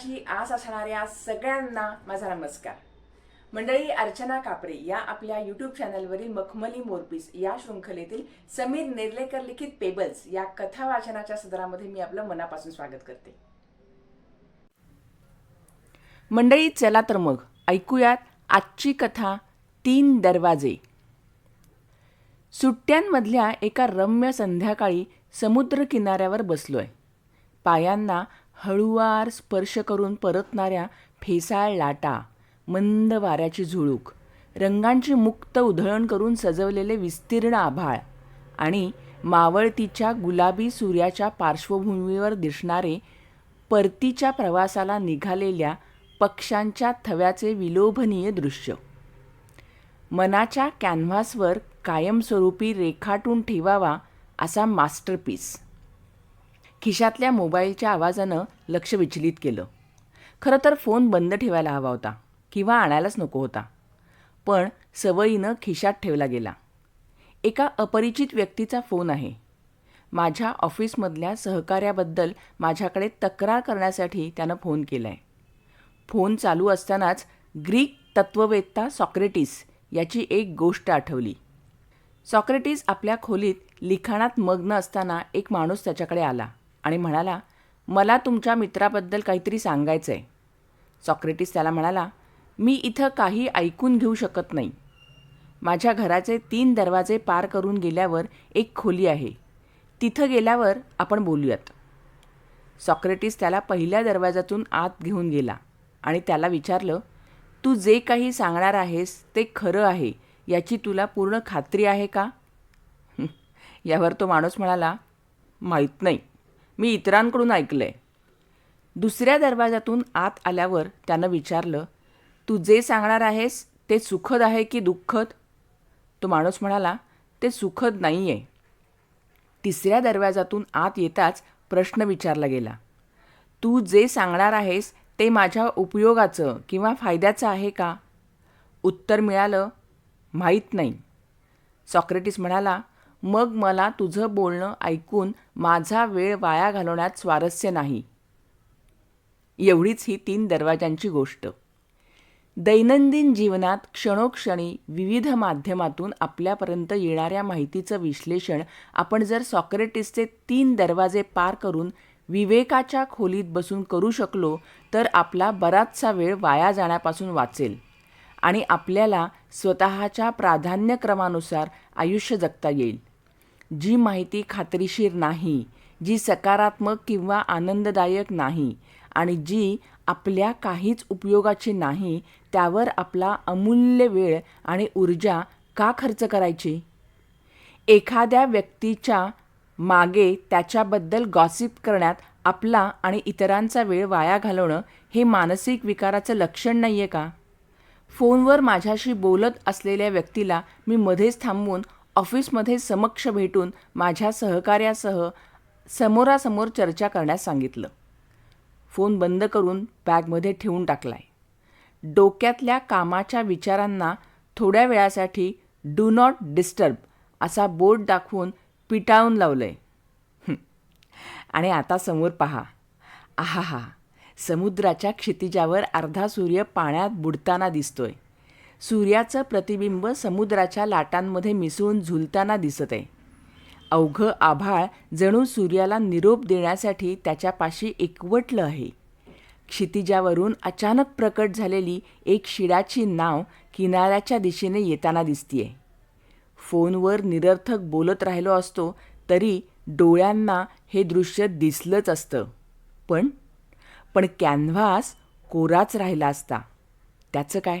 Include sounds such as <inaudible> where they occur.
जीवनाची आस असणाऱ्या सगळ्यांना माझा नमस्कार. मंडळी अर्चना कापरे या आपल्या यूट्यूब चॅनलवरील मखमली मोरपीस या शृंखलेतील समीर नेर्लेकर लिखित पेबल्स या कथा वाचनाच्या सदरामध्ये मी आपलं मनापासून स्वागत करते. मंडळी चला तर मग ऐकूयात आजची कथा तीन दरवाजे. सुट्ट्यांमधल्या एका रम्य संध्याकाळी समुद्र किनाऱ्यावर बसलोय. पायांना हळुवार स्पर्श करून परतणाऱ्या फेसाळ लाटा मंद वाऱ्याची झुळूक रंगांची मुक्त उधळण करून सजवलेले विस्तीर्ण आभाळ आणि मावळतीच्या गुलाबी सूर्याच्या पार्श्वभूमीवर दिसणारे परतीच्या प्रवासाला निघालेल्या पक्ष्यांच्या थव्याचे विलोभनीय दृश्य. मनाच्या कॅनव्हासवर कायमस्वरूपी रेखाटून ठेवावा असा मास्टरपीस. खिशातल्या मोबाईलच्या आवाजानं लक्ष विचलित केलं. खरं तर फोन बंद ठेवायला हवा होता किंवा आणायलाच नको होता. पण सवयीनं खिशात ठेवला गेला. एका अपरिचित व्यक्तीचा फोन आहे. माझ्या ऑफिसमधल्या सहकार्याबद्दल माझ्याकडे तक्रार करण्यासाठी त्यानं फोन केला आहे फोन चालू असतानाच ग्रीक तत्ववेत्ता सॉक्रेटिस याची एक गोष्ट आठवली. सॉक्रेटिस आपल्या खोलीत लिखाणात मग्न असताना एक माणूस त्याच्याकडे आला. आणि म्हणाला मला तुमच्या मित्राबद्दल काहीतरी सांगायचं आहे सॉक्रेटिस त्याला म्हणाला मी इथं काही ऐकून घेऊ शकत नाही. माझ्या घराचे तीन दरवाजे पार करून गेल्यावर एक खोली आहे. तिथं गेल्यावर आपण बोलूयात. सॉक्रेटिस त्याला पहिल्या दरवाजातून आत घेऊन गेला आणि त्याला विचारलं तू जे काही सांगणार आहेस ते खरं आहे याची तुला पूर्ण खात्री आहे का? <laughs> यावर तो माणूस म्हणाला माहीत नाही. मी इतरांकडून ऐकलं आहे दुसऱ्या दरवाजातून आत आल्यावर त्यानं विचारलं तू जे सांगणार आहेस ते सुखद आहे की दुःखद? तो माणूस म्हणाला ते सुखद नाही आहे तिसऱ्या दरवाजातून आत येताच प्रश्न विचारला गेला तू जे सांगणार आहेस ते माझ्या उपयोगाचं किंवा फायद्याचं आहे का? उत्तर मिळालं माहीत नाही. सॉक्रेटिस म्हणाला मग मला तुझं बोलणं ऐकून माझा वेळ वाया घालवण्यात स्वारस्य नाही. एवढीच ही तीन दरवाजांची गोष्ट. दैनंदिन जीवनात क्षणोक्षणी विविध माध्यमातून आपल्यापर्यंत येणाऱ्या माहितीचं विश्लेषण आपण जर सॉक्रेटिसचे तीन दरवाजे पार करून विवेकाच्या खोलीत बसून करू शकलो तर आपला बराचसा वेळ वाया जाण्यापासून वाचेल आणि आपल्याला स्वतःच्या प्राधान्यक्रमानुसार आयुष्य जगता येईल. जी माहिती खात्रीशीर नाही जी सकारात्मक किंवा आनंददायक नाही आणि जी आपल्या काहीच उपयोगाची नाही त्यावर आपला अमूल्य वेळ आणि ऊर्जा का खर्च करायची? एखाद्या व्यक्तीच्या मागे त्याच्याबद्दल गॉसिप करण्यात आपला आणि इतरांचा वेळ वाया घालवणं हे मानसिक विकाराचं लक्षण नाही आहे का? फोनवर माझ्याशी बोलत असलेल्या व्यक्तीला मी मध्येच थांबवून ऑफिसमध्ये समक्ष भेटून माझ्या सहकार्यासह समोरासमोर चर्चा करण्यास सांगितलं. फोन बंद करून बॅगमध्ये ठेवून टाकलाय. डोक्यातल्या कामाच्या विचारांना थोड्या वेळासाठी डू नॉट डिस्टर्ब असा बोर्ड दाखवून पिटाळून लावलंय. आहे आणि आता समोर पहा. आहा हा समुद्राच्या क्षितिजावर अर्धा सूर्य पाण्यात बुडताना दिसतोय. सूर्याचं प्रतिबिंब समुद्राच्या लाटांमध्ये मिसळून झुलताना दिसत. आहे अवघं आभाळ जणू सूर्याला निरोप देण्यासाठी त्याच्यापाशी एकवटलं आहे. क्षितिजावरून अचानक प्रकट झालेली एक शिडाची नाव किनाऱ्याच्या दिशेने येताना दिसतीये. फोनवर निरर्थक बोलत राहिलो असतो तरी डोळ्यांना हे दृश्य दिसलंच असतं. पण पण कॅनव्हास कोराच राहिला असता. त्याचं काय?